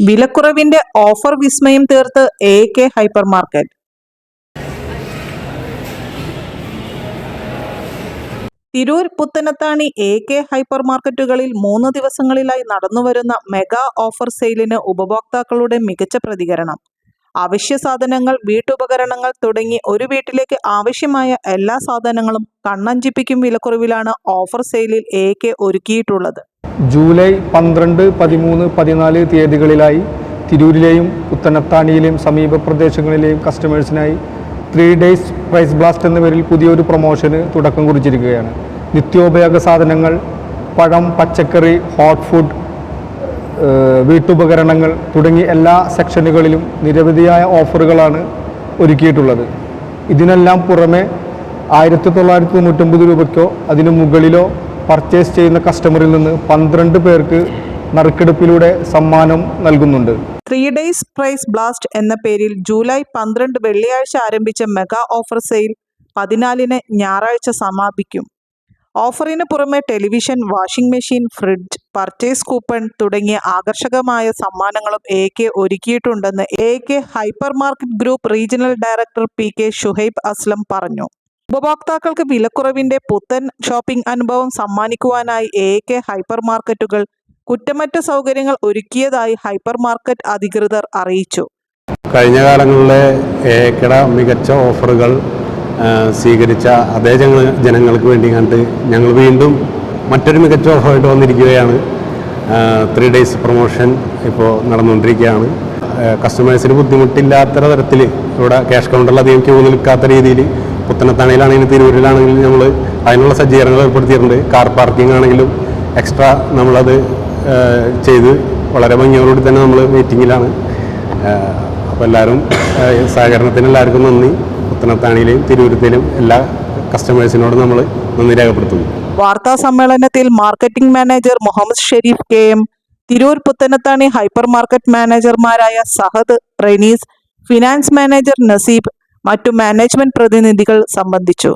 വിലക്കുറവിന്റെ offer വിസ്മയം തീർത്ത് A K hyper market. Tirur Puthanathani A K hyper മാർക്കറ്റുകളിൽ മൂന്ന് ദിവസങ്ങളിലായി നടന്നുവരുന്ന മെഗാ ഓഫർ സെയിലിന് ഉപഭോക്താക്കളുടെ മികച്ച പ്രതികരണം. അവശ്യ സാധനങ്ങൾ വീട്ടുപകരണങ്ങൾ തുടങ്ങി ഒരു വീട്ടിലേക്ക് ആവശ്യമായ എല്ലാ സാധനങ്ങളും കണ്ണഞ്ചിപ്പിക്കും വിലക്കുറവിലാണ് ഓഫർ സെയിലിൽ എ കെ ഒരുക്കിയിട്ടുള്ളത്. ജൂലൈ പന്ത്രണ്ട് പതിമൂന്ന് പതിനാല് തീയതികളിലായി തിരൂരിലെയും പുത്തനത്താണിയിലെയും സമീപ പ്രദേശങ്ങളിലെയും കസ്റ്റമേഴ്സിനായി ത്രീ ഡേയ്സ് പ്രൈസ് ബ്ലാസ്റ്റ് എന്ന പേരിൽ പുതിയൊരു പ്രൊമോഷന് തുടക്കം കുറിച്ചിരിക്കുകയാണ്. നിത്യോപയോഗ സാധനങ്ങൾ പഴം പച്ചക്കറി ഹോട്ട് ഫുഡ് വീട്ടുപകരണങ്ങൾ തുടങ്ങി എല്ലാ സെക്ഷനുകളിലും നിരവധിയായ ഓഫറുകളാണ് ഒരുക്കിയിട്ടുള്ളത്. ഇതിനെല്ലാം പുറമെ ആയിരത്തി തൊള്ളായിരത്തി തൊണ്ണൂറ്റൊമ്പത് രൂപയ്ക്കോ അതിനു മുകളിലോ പർച്ചേസ് ചെയ്യുന്ന കസ്റ്റമറിൽ നിന്ന് പന്ത്രണ്ട് പേർക്ക് നറുക്കെടുപ്പിലൂടെ സമ്മാനം നൽകുന്നുണ്ട്. ത്രീ ഡേയ്സ് പ്രൈസ് ബ്ലാസ്റ്റ് എന്ന പേരിൽ ജൂലൈ പന്ത്രണ്ട് വെള്ളിയാഴ്ച ആരംഭിച്ച മെഗാ ഓഫർ സെയിൽ പതിനാലിന് ഞായറാഴ്ച സമാപിക്കും. ഓഫറിന് പുറമെ television washing machine fridge purchase coupon തുടങ്ങിയ ആകർഷകമായ സമ്മാനങ്ങളും A K ഒരുക്കിയിട്ടുണ്ടെന്ന് A K hyper market group regional director P K Shuhaib Aslam പറഞ്ഞു. ഉപഭോക്താക്കൾക്ക് വിലക്കുറവിന്റെ പുത്തൻ ഷോപ്പിംഗ് അനുഭവം സമ്മാനിക്കുവാനായി എ കെ ഹൈപ്പർ മാർക്കറ്റുകൾ കുറ്റമറ്റ സൗകര്യങ്ങൾ ഒരുക്കിയതായി ഹൈപ്പർ മാർക്കറ്റ് അധികൃതർ അറിയിച്ചു. കഴിഞ്ഞ കാലങ്ങളിലെ ഏക്കട മികച്ച ഓഫറുകൾ സ്വീകരിച്ച അതേ ജന ജനങ്ങൾക്ക് വേണ്ടി കണ്ട് ഞങ്ങൾ വീണ്ടും മറ്റൊരു മികച്ച ഓഫറായിട്ട് വന്നിരിക്കുകയാണ്. ത്രീ ഡേയ്സ് പ്രൊമോഷൻ ഇപ്പോൾ നടന്നുകൊണ്ടിരിക്കുകയാണ്. കസ്റ്റമേഴ്സിന് ബുദ്ധിമുട്ടില്ലാത്ത തരത്തിൽ ഇവിടെ ക്യാഷ് കൗണ്ടറിൽ അധികം ക്യൂ നിൽക്കാത്ത രീതിയിൽ പുത്തനത്താണിയിലാണെങ്കിലും തിരൂരിലാണെങ്കിലും നമ്മൾ അതിനുള്ള സജ്ജീകരണങ്ങൾ ഏർപ്പെടുത്തിയിട്ടുണ്ട്. കാർ പാർക്കിംഗ് ആണെങ്കിലും എക്സ്ട്രാ നമ്മളത് ചെയ്ത് വളരെ ഭംഗിയോടുകൂടി തന്നെ നമ്മൾ മീറ്റിങ്ങിലാണ് അപ്പോൾ എല്ലാവരും സഹകരണത്തിന് എല്ലാവർക്കും നന്ദി. പുത്തനത്താണിയിലെയും തിരുവനന്തപുരത്തിലും എല്ലാ കസ്റ്റമേഴ്സിനോടും നമ്മൾ നന്ദി രേഖപ്പെടുത്തുന്നു. വാർത്താ സമ്മേളനത്തിൽ marketing manager Muhammad Sharif K M Tirur Puthanathani hyper market മാനേജർമാരായ Sahad Renees finance manager Naseeb മറ്റു മാനേജ്മെന്റ് പ്രതിനിധികൾ സംബന്ധിച്ചു.